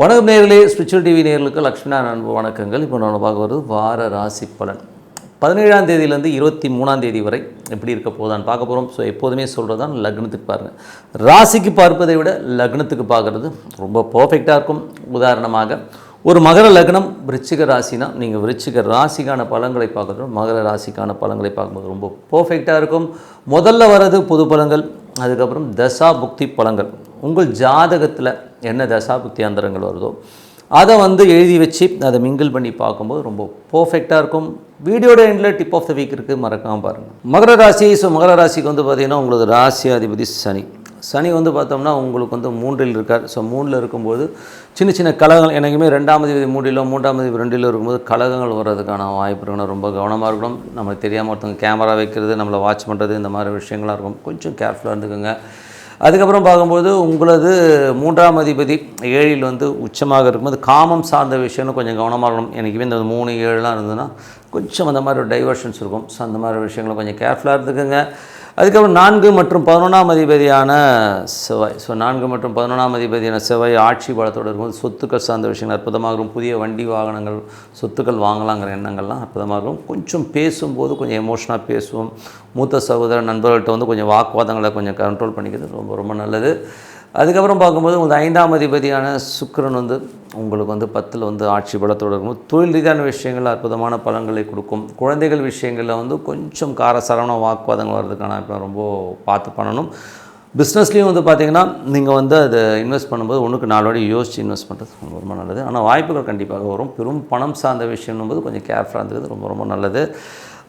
வணக்கம் நேர்களே spiritual TV நேர்களுக்கு லக்ஷ்மணா அன்பு வணக்கங்கள். இப்போ நான் பார்க்க வருது வார ராசி பலன். பதினேழாம் தேதியிலேருந்து இருபத்தி மூணாம் தேதி வரை எப்படி இருக்க போதான் பார்க்க போகிறோம் ஸோ எப்போதுமே சொல்கிறது தான் லக்னத்துக்கு பாருங்கள் ராசிக்கு பார்ப்பதை விட லக்னத்துக்கு பார்க்குறது ரொம்ப பர்ஃபெக்டாக இருக்கும். உதாரணமாக ஒரு மகர லக்னம் விருச்சிக ராசினா நீங்கள் விருச்சிக ராசிக்கான பலன்களை பார்க்குறோம் மகர ராசிக்கான பலன்களை பார்க்கும்போது ரொம்ப பர்ஃபெக்டாக இருக்கும். முதல்ல வர்றது பொது பலன்கள் அதுக்கப்புறம் தசா புக்தி பலன்கள். உங்கள் ஜாதகத்தில் என்ன தசா புக்தி அந்தரங்கள் வருதோ அதை வந்து எழுதி வச்சு அதை மிங்கிள் பண்ணி பார்க்கும்போது ரொம்ப பர்ஃபெக்டாக இருக்கும். வீடியோட எண்டில் டிப் ஆஃப் த வீக் இருக்குது மறக்காமல் பாருங்கள் மகர ராசி ஸோ மகர ராசிக்கு வந்து பார்த்திங்கன்னா உங்களது ராசி அதிபதி சனி. சனி வந்து பார்த்தோம்னா உங்களுக்கு வந்து மூன்றில் இருக்கார். ஸோ மூணில் இருக்கும்போது சின்ன சின்ன கலகங்கள் எனக்குமே ரெண்டாம் தேதி மூன்றிலோ மூன்றாம் தேதி ரெண்டிலோ இருக்கும்போது கலகங்கள் வர்றதுக்கான வாய்ப்பு இருக்கணும் ரொம்ப கவனமாக இருக்கணும். நம்மளுக்கு தெரியாமல் ஒருத்தவங்க கேமரா வைக்கிறது நம்மளை வாட்ச் பண்ணுறது இந்த மாதிரி விஷயங்களாக இருக்கும். கொஞ்சம் கேர்ஃபுல்லாக இருந்துக்கோங்க. அதுக்கப்புறம் பார்க்கும்போது உங்களது மூன்றாம் அதிபதி ஏழில் வந்து உச்சமாக இருக்கும்போது காமம் சார்ந்த விஷயம்னு கொஞ்சம் கவனமாக இருக்கணும். எனக்குமே இந்த மூணு ஏழுலாம் இருந்ததுன்னா கொஞ்சம் அந்த மாதிரி ஒரு டைவர்ஷன்ஸ் இருக்கும். ஸோ அந்த மாதிரி விஷயங்களை கொஞ்சம் கேர்ஃபுல்லாக இருந்துக்கோங்க. அதுக்கப்புறம் நான்கு மற்றும் பதினொன்றாம் அதிபதியான செவ்வாய். ஸோ நான்கு மற்றும் பதினொன்றாம் அதிபதியான செவ்வாய் ஆட்சி பலத்தோடு இருக்கும்போது சொத்துக்கள் சார்ந்த விஷயங்கள் அற்புதமாக இருக்கும் புதிய வண்டி வாகனங்கள் சொத்துக்கள் வாங்கலாங்கிற எண்ணங்கள்லாம் அற்புதமாக இருக்கும் கொஞ்சம் பேசும்போது கொஞ்சம் எமோஷனாக பேசுவோம். மூத்த சகோதர நண்பர்கள்ட்ட வந்து கொஞ்சம் வாக்குவாதங்களை கொஞ்சம் கண்ட்ரோல் பண்ணிக்கிறது ரொம்ப ரொம்ப நல்லது. அதுக்கப்புறம் பார்க்கும்போது உங்களுக்கு ஐந்தாம் அதிபதியான சுக்கரன் வந்து உங்களுக்கு வந்து பத்தில் வந்து ஆட்சி பலத்தோடு இருக்கும்போது தொழில் ரீதியான விஷயங்கள் அற்புதமான பலன்களை கொடுக்கும். குழந்தைகள் விஷயங்களில் வந்து கொஞ்சம் காரசாரமான வாக்குவாதங்கள் வர்றதுக்கான இப்போ ரொம்ப பார்த்து பண்ணணும். பிஸ்னஸ்லேயும் வந்து பார்த்திங்கன்னா நீங்கள் வந்து அதை இன்வெஸ்ட் பண்ணும்போது ஒன்றுக்கு நாலு வாடி யோசித்து இன்வெஸ்ட் பண்ணுறது ரொம்ப ரொம்ப நல்லது. ஆனால் வாய்ப்புகள் கண்டிப்பாக வரும். பெரும் பணம் சார்ந்த விஷயம்னும்போது கொஞ்சம் கேர்ஃபுல்லாக இருந்தது ரொம்ப ரொம்ப நல்லது.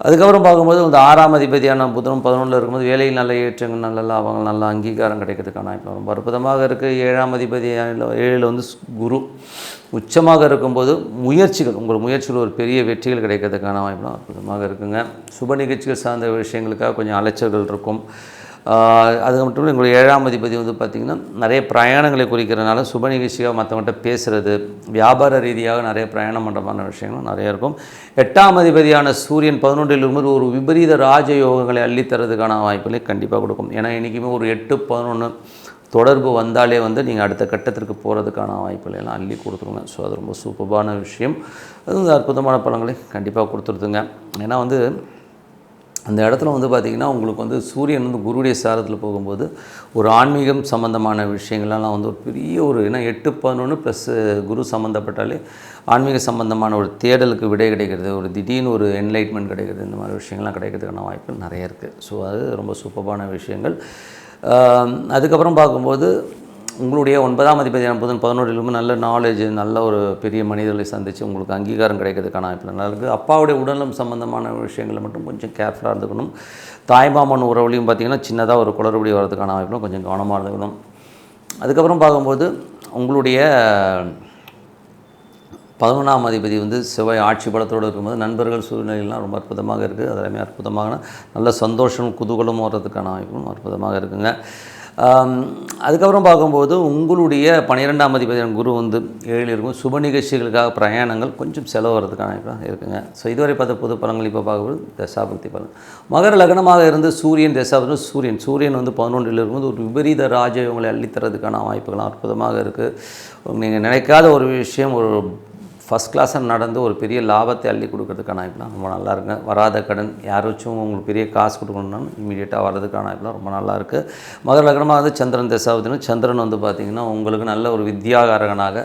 அதுக்கப்புறம் பார்க்கும்போது இந்த ஆறாம் அதிபதியான புதனும் பதினொன்றில் இருக்கும்போது வேலையில் நல்ல ஏற்றங்கள் நல்ல லாபங்கள் நல்ல அங்கீகாரம் கிடைக்கிறதுக்கான இப்போ ரொம்ப அற்புதமாக இருக்குது ஏழாம் அதிபதியான ஏழில் வந்து குரு உச்சமாக இருக்கும்போது முயற்சிகள் உங்கள் முயற்சிகள் ஒரு பெரிய வெற்றிகள் கிடைக்கிறதுக்கான வாய்ப்பு அற்புதமாக இருக்குங்க. சுப நிகழ்ச்சிகள் சார்ந்த விஷயங்களுக்காக கொஞ்சம் அலைச்சல்கள் இருக்கும். அது மட்டும் இல்லை எங்களுடைய ஏழாம் அதிபதி வந்து பார்த்திங்கன்னா நிறைய பிரயாணங்களை குறிக்கிறதுனால சுப நிகழ்ச்சியாக மற்றவங்கள்ட்ட பேசுகிறது வியாபார ரீதியாக நிறைய பிரயாணம் பண்ணுறமான விஷயங்களும் நிறைய இருக்கும். எட்டாம் அதிபதியான சூரியன் பதினொன்றில் இருக்கும்போது ஒரு விபரீத ராஜயோகங்களை அள்ளித்தரதுக்கான வாய்ப்புகளை கண்டிப்பாக கொடுக்கும். ஏன்னா இன்றைக்குமே ஒரு எட்டு பதினொன்று தொடர்பு வந்தாலே வந்து நீங்கள் அடுத்த கட்டத்திற்கு போகிறதுக்கான வாய்ப்புகளை எல்லாம் அள்ளி கொடுத்துருங்க. ஸோ அது ரொம்ப சூப்பரான விஷயம். அது வந்து அற்புதமான பலங்களை கண்டிப்பாக கொடுத்துருதுங்க. ஏன்னா வந்து அந்த இடத்துல வந்து பார்த்திங்கன்னா உங்களுக்கு வந்து சூரியன் வந்து குருடைய சாரத்தில் போகும்போது ஒரு ஆன்மீகம் சம்மந்தமான விஷயங்கள்லாம் வந்து ஒரு பெரிய ஒரு ஏன்னா எட்டு பதினொன்று ப்ளஸ் குரு சம்மந்தப்பட்டாலே ஆன்மீக சம்மந்தமான ஒரு தேடலுக்கு விடை கிடைக்கிறது. ஒரு திடீர்னு ஒரு என்லைட்மெண்ட் கிடைக்கிறது. இந்த மாதிரி விஷயங்கள்லாம் கிடைக்கிறதுக்கான வாய்ப்புகள் நிறைய இருக்குது ஸோ அது ரொம்ப சூப்பரான விஷயங்கள். அதுக்கப்புறம் பார்க்கும்போது உங்களுடைய ஒன்பதாம் அதிபதியான புதன் பதினோரிலுமே நல்ல நாலேஜ் நல்ல ஒரு பெரிய மனிதர்களை சந்தித்து உங்களுக்கு அங்கீகாரம் கிடைக்கிறதுக்கான வாய்ப்பு நல்லா இருக்குது அப்பாவுடைய உடலும் சம்மந்தமான விஷயங்களை மட்டும் கொஞ்சம் கேர்ஃபுல்லாக இருந்துக்கணும். தாய்மாமன் உறவுலையும் பார்த்திங்கன்னா சின்னதாக ஒரு குளறுபடி வர்றதுக்கான வாய்ப்புகளும் கொஞ்சம் கவனமாக இருந்துக்கணும். அதுக்கப்புறம் பார்க்கும்போது உங்களுடைய பதினொன்றாம் அதிபதி வந்து செவ்வாய் ஆட்சி பலத்தோடு இருக்கும்போது நண்பர்கள் சூழ்நிலையெல்லாம் ரொம்ப அற்புதமாக இருக்குது அதெல்லாமே அற்புதமான நல்ல சந்தோஷம் குதூகலம் வர்றதுக்கான வாய்ப்பும் அற்புதமாக இருக்குங்க. அதுக்கப்புறம் பார்க்கும்போது உங்களுடைய பன்னிரெண்டாம் அதிபதியான குரு வந்து ஏழில் இருக்கும். சுப நிகழ்ச்சிகளுக்காக பிரயாணங்கள் கொஞ்சம் செலவு வரதுக்கான இருக்குங்க. ஸோ இதுவரை பார்த்த புது பலங்கள் இப்போ பார்க்கும்போது தசாபக்தி பலன். மகர லக்னமாக இருந்து சூரியன் தசாபக்தி சூரியன். சூரியன் வந்து பதினொன்றில் இருக்கும்போது ஒரு விபரீத ராஜயோகங்களை அள்ளித்தரதுக்கான வாய்ப்புகள் அற்புதமாக இருக்குது நீங்கள் நினைக்காத ஒரு விஷயம் ஒரு ஃபஸ்ட் கிளாஸாக நடந்து ஒரு பெரிய லாபத்தை அள்ளி கொடுக்கறதுக்கான வாய்ப்புலாம் ரொம்ப நல்லா இருக்குங்க வராத கடன் யாராச்சும் உங்களுக்கு பெரிய காசு கொடுக்கணும்னாலும் இமீடியட்டாக வர்றதுக்கான வாய்ப்புலாம் ரொம்ப நல்லா இருக்குது மகர லக்னமாக வந்து சந்திரன் தசாவதுன்னு சந்திரன் வந்து பார்த்திங்கன்னா உங்களுக்கு நல்ல ஒரு வித்யாகாரகனாக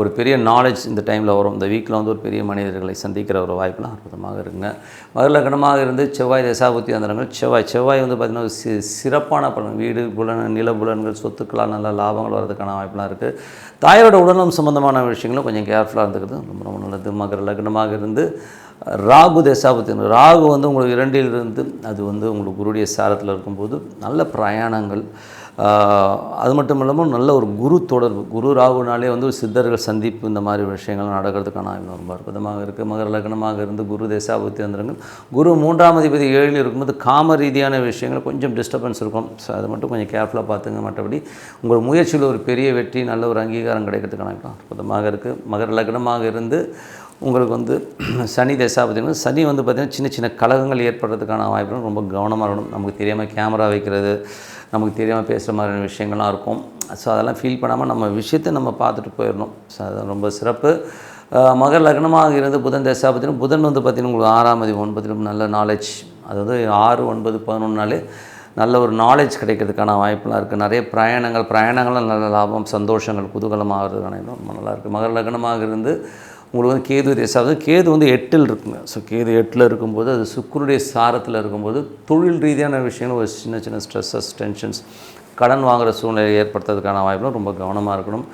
ஒரு பெரிய நாலேஜ் இந்த டைமில் வரும். இந்த வீக்கில் வந்து ஒரு பெரிய மனிதர்களை சந்திக்கிற ஒரு வாய்ப்புலாம் அற்புதமாக இருக்குங்க. மகலக்கணமாக இருந்து செவ்வாய் தசாபுத்தி அந்தரங்கள் செவ்வாய் செவ்வாய் வந்து பார்த்திங்கன்னா சி சிறப்பான பலன். வீடு புலன் நில புலன்கள் சொத்துக்களால் நல்ல லாபங்கள் வர்றதுக்கான வாய்ப்புலாம் இருக்குது தாயோட உடல்நலம் சம்மந்தமான விஷயங்களும் கொஞ்சம் கேர்ஃபுல்லாக இருந்துக்கிறது ரொம்ப ரொம்ப நல்லது. மகர லக்னமாக இருந்து ராகு தசாபத்தி ராகு வந்து உங்களுக்கு இரண்டில் இருந்து அது வந்து உங்களுக்கு குருடைய சாரத்தில் இருக்கும்போது நல்ல பிரயாணங்கள் அது மட்டும் இல்லாமல் நல்ல ஒரு குரு தொடர்பு. குரு ராகுனாலே வந்து சித்தர்கள் சந்திப்பு இந்த மாதிரி விஷயங்கள் நடக்கிறதுக்கான ரொம்ப அற்புதமாக இருக்குது மகர லக்னமாக இருந்து குரு தேசாபுத்தி வந்துருங்கள். குரு மூன்றாம் அதிபதி ஏழில் இருக்கும்போது காம ரீதியான விஷயங்கள் கொஞ்சம் டிஸ்டர்பன்ஸ் இருக்கும். ஸோ அதை மட்டும் கொஞ்சம் கேர்ஃபுல்லாக பார்த்துங்க மற்றபடி. உங்கள் முயற்சியில் ஒரு பெரிய வெற்றி நல்ல ஒரு அங்கீகாரம் கிடைக்கிறதுக்கான அற்புதமாக இருக்குது மகர லக்னமாக இருந்து உங்களுக்கு வந்து சனி தசாபதினு சனி வந்து பார்த்திங்கன்னா சின்ன சின்ன கலகங்கள் ஏற்படுறதுக்கான வாய்ப்புகள் ரொம்ப கவனமாக இருக்கணும். நமக்கு தெரியாமல் கேமரா வைக்கிறது நமக்கு தெரியாமல் பேசுகிற மாதிரியான விஷயங்கள்லாம் இருக்கும். ஸோ அதெல்லாம் ஃபீல் பண்ணாமல் நம்ம விஷயத்தை நம்ம பார்த்துட்டு போயிடணும். ஸோ அது ரொம்ப சிறப்பு. மகர் லக்னமாக இருந்து புதன் தசாபத்தினும் புதன் வந்து பார்த்திங்கன்னா உங்களுக்கு ஆறாம் அதிபதி ஒன்பதிலும் நல்ல நாலேஜ் அதாவது ஆறு ஒன்பது பதினொன்றுனாலே நல்ல ஒரு நாலேஜ் கிடைக்கிறதுக்கான வாய்ப்புலாம் இருக்குது நிறைய பிரயாணங்கள் பிரயாணங்களும் நல்ல லாபம் சந்தோஷங்கள் குதூகலமாகிறதுக்கான ரொம்ப நல்லா இருக்குது மகர் லக்னமாக இருந்து உங்களுக்கு வந்து கேது தேசாவது கேது வந்து எட்டில் இருக்குங்க. ஸோ கேது எட்டில் இருக்கும்போது அது சுக்குருடைய சாரத்தில் இருக்கும்போது தொழில் ரீதியான விஷயங்கள் ஒரு சின்ன சின்ன ஸ்ட்ரெஸ்ஸஸ் டென்ஷன்ஸ் கடன் வாங்குகிற சூழ்நிலை ஏற்படுத்துறதுக்கான வாய்ப்புலாம் ரொம்ப கவனமாக இருக்கணும்.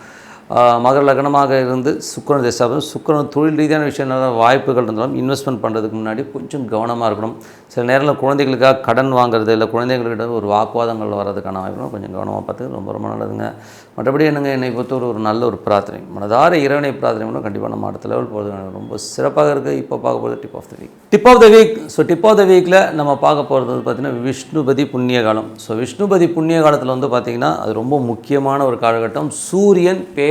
மகர லக்னமாக இருந்து சுக்கரன் திசாபம் சுக்கரன் தொழில் ரீதியான விஷயம் நிறைய வாய்ப்புகள் இருந்தாலும் இன்வெஸ்ட்மெண்ட் பண்ணுறதுக்கு முன்னாடி கொஞ்சம் கவனமாக இருக்கணும். சில நேரத்தில் குழந்தைகளுக்காக கடன் வாங்குறது இல்லை குழந்தைங்கள்கிட்ட ஒரு வாக்குவாதங்கள் வர்றதுக்கான வாய்ப்புகள் கொஞ்சம் கவனமாக பார்த்து ரொம்ப ரொம்ப நல்லதுங்க. மற்றபடி என்னங்க என்னை பொறுத்தவரை ஒரு நல்ல ஒரு பிரார்த்தனை. மனதார இறைவனை பிரார்த்தனை பண்ணால் கண்டிப்பாக நம்ம அடுத்த லெவல் போகிறது ரொம்ப சிறப்பாக இருக்குது இப்போ பார்க்க போகிறது tip of the week tip of the week so tip of the வீக்கில் நம்ம பார்க்க போகிறது பார்த்திங்கன்னா விஷ்ணுபதி புண்ணிய காலம். ஸோ விஷ்ணுபதி புண்ணிய காலத்தில் வந்து பார்த்திங்கன்னா அது ரொம்ப முக்கியமான ஒரு காலகட்டம். சூரியன் பே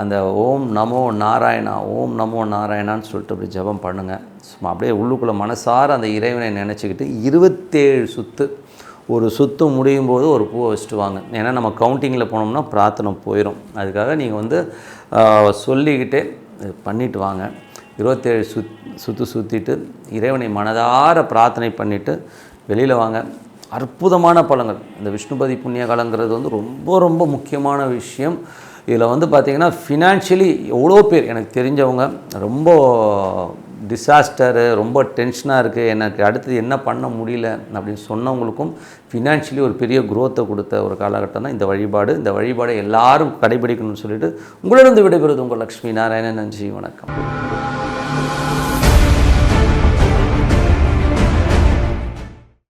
அந்த ஓம் நமோ நாராயணா ஓம் நமோ நாராயணான்னு சொல்லிட்டு அப்படி ஜெபம் பண்ணுங்கள் சும்மா அப்படியே உள்ளுக்குள்ளே மனசார அந்த இறைவனை நினச்சிக்கிட்டு இருபத்தேழு சுத்து ஒரு சுத்து முடியும் போது ஒரு பூவை வச்சுட்டு வாங்க. ஏன்னா நம்ம கவுண்டிங்கில் போனோம்னா பிரார்த்தனை போயிடும் அதுக்காக நீங்கள் வந்து சொல்லிக்கிட்டே பண்ணிட்டு வாங்க. இருபத்தேழு சுத் சுற்று சுற்றிட்டு இறைவனை மனதார பிரார்த்தனை பண்ணிவிட்டு வெளியில் வாங்க. அற்புதமான பலங்கள் இந்த விஷ்ணுபதி புண்ணிய காலங்கிறது வந்து ரொம்ப ரொம்ப முக்கியமான விஷயம். இதில் வந்து பார்த்திங்கன்னா ஃபினான்ஷியலி எவ்வளோ பேர் எனக்கு தெரிஞ்சவங்க ரொம்ப டிசாஸ்டரு ரொம்ப டென்ஷனாக இருக்குது எனக்கு அடுத்தது என்ன பண்ண முடியல அப்படின்னு சொன்னவங்களுக்கும் ஃபினான்ஷியலி ஒரு பெரிய குரோத்தை கொடுத்த ஒரு காலகட்டம் தான் இந்த வழிபாடு. இந்த வழிபாடை எல்லாரும் கடைபிடிக்கணும்னு சொல்லிட்டு உங்களிடம் விடைபெறுவது உங்கள் லக்ஷ்மி நாராயணன். நன்றி வணக்கம்.